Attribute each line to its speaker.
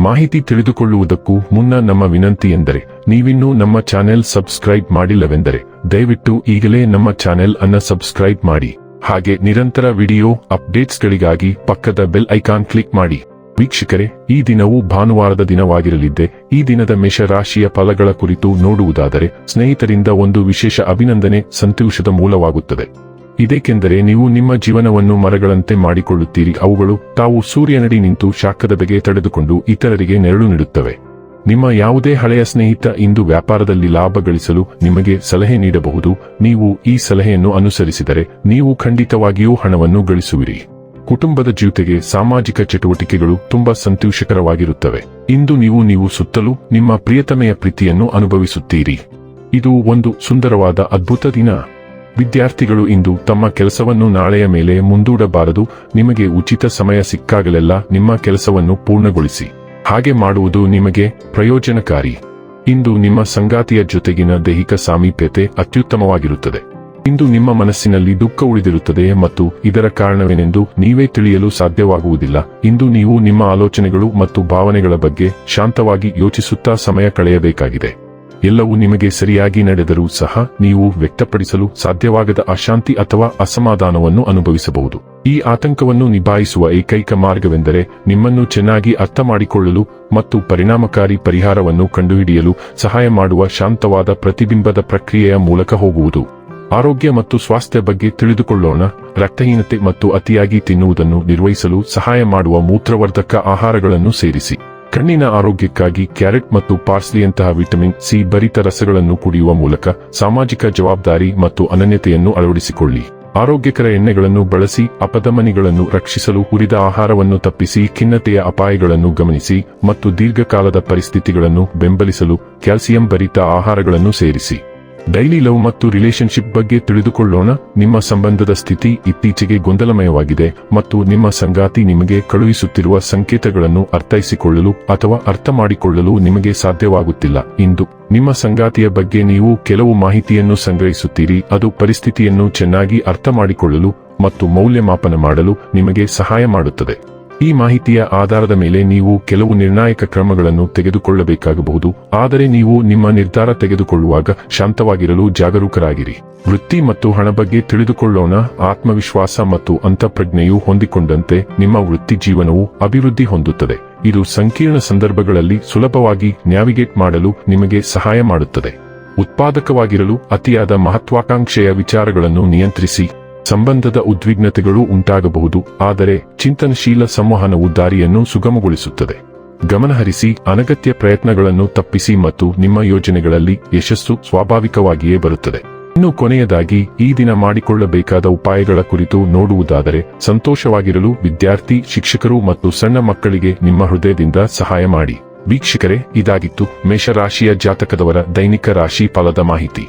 Speaker 1: ಮಾಹಿತಿ ತಿಳಿದುಕೊಳ್ಳುವುದಕ್ಕೂ ಮುನ್ನ ನಮ್ಮ ವಿನಂತಿ ಎಂದರೆ, ನೀವಿನ್ನೂ ನಮ್ಮ ಚಾನೆಲ್ ಸಬ್ಸ್ಕ್ರೈಬ್ ಮಾಡಿಲ್ಲವೆಂದರೆ, ದಯವಿಟ್ಟು ಈಗಲೇ ನಮ್ಮ ಚಾನೆಲ್ ಅನ್ನ ಸಬ್ಸ್ಕ್ರೈಬ್ ಮಾಡಿ. ಹಾಗೆ ನಿರಂತರ ವಿಡಿಯೋ ಅಪ್ಡೇಟ್ಸ್ಗಳಿಗಾಗಿ ಪಕ್ಕದ ಬೆಲ್ ಐಕಾನ್ ಕ್ಲಿಕ್ ಮಾಡಿ. ವೀಕ್ಷಕರೇ, ಈ ದಿನವು ಭಾನುವಾರದ ದಿನವಾಗಿರಲಿದ್ದೆ. ಈ ದಿನದ ಮೇಷರಾಶಿಯ ಫಲಗಳ ಕುರಿತು ನೋಡುವುದಾದರೆ, ಸ್ನೇಹಿತರಿಂದ ಒಂದು ವಿಶೇಷ ಅಭಿನಂದನೆ, ಸಂತೋಷದ ಮೂಲವಾಗುತ್ತದೆ. ಇದಕ್ಕೆಂದರೆ ನೀವು ನಿಮ್ಮ ಜೀವನವನ್ನು ಮರಗಳಂತೆ ಮಾಡಿಕೊಳ್ಳುತ್ತೀರಿ. ಅವುಗಳು ತಾವು ಸೂರ್ಯನಡಿ ನಿಂತು ಶಾಖದ ಬಗೆ ತಡೆದುಕೊಂಡು ಇತರರಿಗೆ ನೆರಳು ನೀಡುತ್ತವೆ. ನಿಮ್ಮ ಯಾವುದೇ ಹಳೆಯ ಸ್ನೇಹಿತ ಇಂದು ವ್ಯಾಪಾರದಲ್ಲಿ ಲಾಭ ಗಳಿಸಲು ನಿಮಗೆ ಸಲಹೆ ನೀಡಬಹುದು. ನೀವು ಈ ಸಲಹೆಯನ್ನು ಅನುಸರಿಸಿದರೆ ನೀವು ಖಂಡಿತವಾಗಿಯೂ ಹಣವನ್ನು ಗಳಿಸುವಿರಿ. ಕುಟುಂಬದ ಜೊತೆಗೆ ಸಾಮಾಜಿಕ ಚಟುವಟಿಕೆಗಳು ತುಂಬಾ ಸಂತೋಷಕರವಾಗಿರುತ್ತವೆ. ಇಂದು ನೀವು ನೀವು ಸುತ್ತಲೂ ನಿಮ್ಮ ಪ್ರಿಯತಮೆಯ ಪ್ರೀತಿಯನ್ನು ಅನುಭವಿಸುತ್ತೀರಿ. ಇದು ಒಂದು ಸುಂದರವಾದ ಅದ್ಭುತ ದಿನ. ವಿದ್ಯಾರ್ಥಿಗಳು ಇಂದು ತಮ್ಮ ಕೆಲಸವನ್ನು ನಾಳೆಯ ಮೇಲೆ ಮುಂದೂಡಬಾರದು, ನಿಮಗೆ ಉಚಿತ ಸಮಯ ಸಿಕ್ಕಾಗಲೆಲ್ಲ ನಿಮ್ಮ ಕೆಲಸವನ್ನು ಪೂರ್ಣಗೊಳಿಸಿ. ಹಾಗೆ ಮಾಡುವುದು ನಿಮಗೆ ಪ್ರಯೋಜನಕಾರಿ. ಇಂದು ನಿಮ್ಮ ಸಂಗಾತಿಯ ಜೊತೆಗಿನ ದೈಹಿಕ ಸಾಮೀಪ್ಯತೆ ಅತ್ಯುತ್ತಮವಾಗಿರುತ್ತದೆ. ಇಂದು ನಿಮ್ಮ ಮನಸ್ಸಿನಲ್ಲಿ ದುಃಖ ಉಳಿದಿರುತ್ತದೆ ಮತ್ತು ಇದರ ಕಾರಣವೇನೆಂದು ನೀವೇ ತಿಳಿಯಲು ಸಾಧ್ಯವಾಗುವುದಿಲ್ಲ. ಇಂದು ನೀವು ನಿಮ್ಮ ಆಲೋಚನೆಗಳು ಮತ್ತು ಭಾವನೆಗಳ ಬಗ್ಗೆ ಶಾಂತವಾಗಿ ಯೋಚಿಸುತ್ತಾ ಸಮಯ ಕಳೆಯಬೇಕಾಗಿದೆ. ಎಲ್ಲವೂ ನಿಮಗೆ ಸರಿಯಾಗಿ ನಡೆದರೂ ಸಹ ನೀವು ವ್ಯಕ್ತಪಡಿಸಲು ಸಾಧ್ಯವಾಗದ ಅಶಾಂತಿ ಅಥವಾ ಅಸಮಾಧಾನವನ್ನು ಅನುಭವಿಸಬಹುದು. ಈ ಆತಂಕವನ್ನು ನಿಭಾಯಿಸುವ ಏಕೈಕ ಮಾರ್ಗವೆಂದರೆ ನಿಮ್ಮನ್ನು ಚೆನ್ನಾಗಿ ಅರ್ಥ ಮಾಡಿಕೊಳ್ಳಲು ಮತ್ತು ಪರಿಣಾಮಕಾರಿ ಪರಿಹಾರವನ್ನು ಕಂಡುಹಿಡಿಯಲು ಸಹಾಯ ಮಾಡುವ ಶಾಂತವಾದ ಪ್ರತಿಬಿಂಬದ ಪ್ರಕ್ರಿಯೆಯ ಮೂಲಕ ಹೋಗುವುದು. ಆರೋಗ್ಯ ಮತ್ತು ಸ್ವಾಸ್ಥ್ಯ ಬಗ್ಗೆ ತಿಳಿದುಕೊಳ್ಳೋಣ. ರಕ್ತಹೀನತೆ ಮತ್ತು ಅತಿಯಾಗಿ ತಿನ್ನುವುದನ್ನು ನಿರ್ವಹಿಸಲು ಸಹಾಯ ಮಾಡುವ ಮೂತ್ರವರ್ಧಕ ಆಹಾರಗಳನ್ನು ಸೇರಿಸಿ. ಕಣ್ಣಿನ ಆರೋಗ್ಯಕ್ಕಾಗಿ ಕ್ಯಾರೆಟ್ ಮತ್ತು ಪಾರ್ಸ್ಲಿಯಂತಹ ವಿಟಮಿನ್ ಸಿ ಭರಿತ ರಸಗಳನ್ನು ಕುಡಿಯುವ ಮೂಲಕ ಸಾಮಾಜಿಕ ಜವಾಬ್ದಾರಿ ಮತ್ತು ಅನನ್ಯತೆಯನ್ನು ಅಳವಡಿಸಿಕೊಳ್ಳಿ. ಆರೋಗ್ಯಕರ ಎಣ್ಣೆಗಳನ್ನು ಬಳಸಿ ಅಪಧಮನಿಗಳನ್ನು ರಕ್ಷಿಸಲು ಹುರಿದ ಆಹಾರವನ್ನು ತಪ್ಪಿಸಿ ಖಿನ್ನತೆಯ ಅಪಾಯಗಳನ್ನು ಗಮನಿಸಿ ಮತ್ತು ದೀರ್ಘಕಾಲದ ಪರಿಸ್ಥಿತಿಗಳನ್ನು ಬೆಂಬಲಿಸಲು ಕ್ಯಾಲ್ಸಿಯಂ ಭರಿತ ಆಹಾರಗಳನ್ನು ಸೇರಿಸಿ. ಡೈಲಿ ಲವ್ ಮತ್ತು ರಿಲೇಶನ್ಶಿಪ್ ಬಗ್ಗೆ ತಿಳಿದುಕೊಳ್ಳೋಣ. ನಿಮ್ಮ ಸಂಬಂಧದ ಸ್ಥಿತಿ ಇತ್ತೀಚೆಗೆ ಗೊಂದಲಮಯವಾಗಿದೆ ಮತ್ತು ನಿಮ್ಮ ಸಂಗಾತಿ ನಿಮಗೆ ಕಳುಹಿಸುತ್ತಿರುವ ಸಂಕೇತಗಳನ್ನು ಅರ್ಥೈಸಿಕೊಳ್ಳಲು ಅಥವಾ ಅರ್ಥ ಮಾಡಿಕೊಳ್ಳಲು ನಿಮಗೆ ಸಾಧ್ಯವಾಗುತ್ತಿಲ್ಲ. ಇಂದು, ನಿಮ್ಮ ಸಂಗಾತಿಯ ಬಗ್ಗೆ ನೀವು ಕೆಲವು ಮಾಹಿತಿಯನ್ನು ಸಂಗ್ರಹಿಸುತ್ತೀರಿ. ಅದು ಪರಿಸ್ಥಿತಿಯನ್ನು ಚೆನ್ನಾಗಿ ಅರ್ಥ ಮತ್ತು ಮೌಲ್ಯಮಾಪನ ಮಾಡಲು ನಿಮಗೆ ಸಹಾಯ ಮಾಡುತ್ತದೆ. ಈ ಮಾಹಿತಿಯ ಆಧಾರದ ಮೇಲೆ ನೀವು ಕೆಲವು ನಿರ್ಣಾಯಕ ಕ್ರಮಗಳನ್ನು ತೆಗೆದುಕೊಳ್ಳಬೇಕಾಗಬಹುದು. ಆದರೆ ನೀವು ನಿಮ್ಮ ನಿರ್ಧಾರ ತೆಗೆದುಕೊಳ್ಳುವಾಗ ಶಾಂತವಾಗಿರಲು ಜಾಗರೂಕರಾಗಿರಿ. ವೃತ್ತಿ ಮತ್ತು ಹಣ ಬಗ್ಗೆ ತಿಳಿದುಕೊಳ್ಳೋಣ. ಆತ್ಮವಿಶ್ವಾಸ ಮತ್ತು ಅಂತಃಪ್ರಜ್ಞೆಯು ಹೊಂದಿಕೊಂಡಂತೆ ನಿಮ್ಮ ವೃತ್ತಿ ಜೀವನವು ಅಭಿವೃದ್ಧಿ ಹೊಂದುತ್ತದೆ. ಇದು ಸಂಕೀರ್ಣ ಸಂದರ್ಭಗಳಲ್ಲಿ ಸುಲಭವಾಗಿ ನ್ಯಾವಿಗೇಟ್ ಮಾಡಲು ನಿಮಗೆ ಸಹಾಯ ಮಾಡುತ್ತದೆ. ಉತ್ಪಾದಕವಾಗಿರಲು ಅತಿಯಾದ ಮಹತ್ವಾಕಾಂಕ್ಷೆಯ ವಿಚಾರಗಳನ್ನು ನಿಯಂತ್ರಿಸಿ. ಸಂಬಂಧದ ಉದ್ವಿಗ್ನತೆಗಳು ಉಂಟಾಗಬಹುದು, ಆದರೆ ಚಿಂತನಶೀಲ ಸಂವಹನವು ದಾರಿಯನ್ನು ಸುಗಮಗೊಳಿಸುತ್ತದೆ. ಗಮನಹರಿಸಿ, ಅನಗತ್ಯ ಪ್ರಯತ್ನಗಳನ್ನು ತಪ್ಪಿಸಿ ಮತ್ತು ನಿಮ್ಮ ಯೋಜನೆಗಳಲ್ಲಿ ಯಶಸ್ಸು ಸ್ವಾಭಾವಿಕವಾಗಿಯೇ ಬರುತ್ತದೆ. ಇನ್ನು ಕೊನೆಯದಾಗಿ, ಈ ದಿನ ಮಾಡಿಕೊಳ್ಳಬೇಕಾದ ಉಪಾಯಗಳ ಕುರಿತು ನೋಡುವುದಾದರೆ, ಸಂತೋಷವಾಗಿರಲು ವಿದ್ಯಾರ್ಥಿ, ಶಿಕ್ಷಕರು ಮತ್ತು ಸಣ್ಣ ಮಕ್ಕಳಿಗೆ ನಿಮ್ಮ ಹೃದಯದಿಂದ ಸಹಾಯ ಮಾಡಿ. ವೀಕ್ಷಕರೇ, ಇದಾಗಿತ್ತು ಮೇಷರಾಶಿಯ ಜಾತಕದವರ ದೈನಿಕ ರಾಶಿ ಫಲದ ಮಾಹಿತಿ.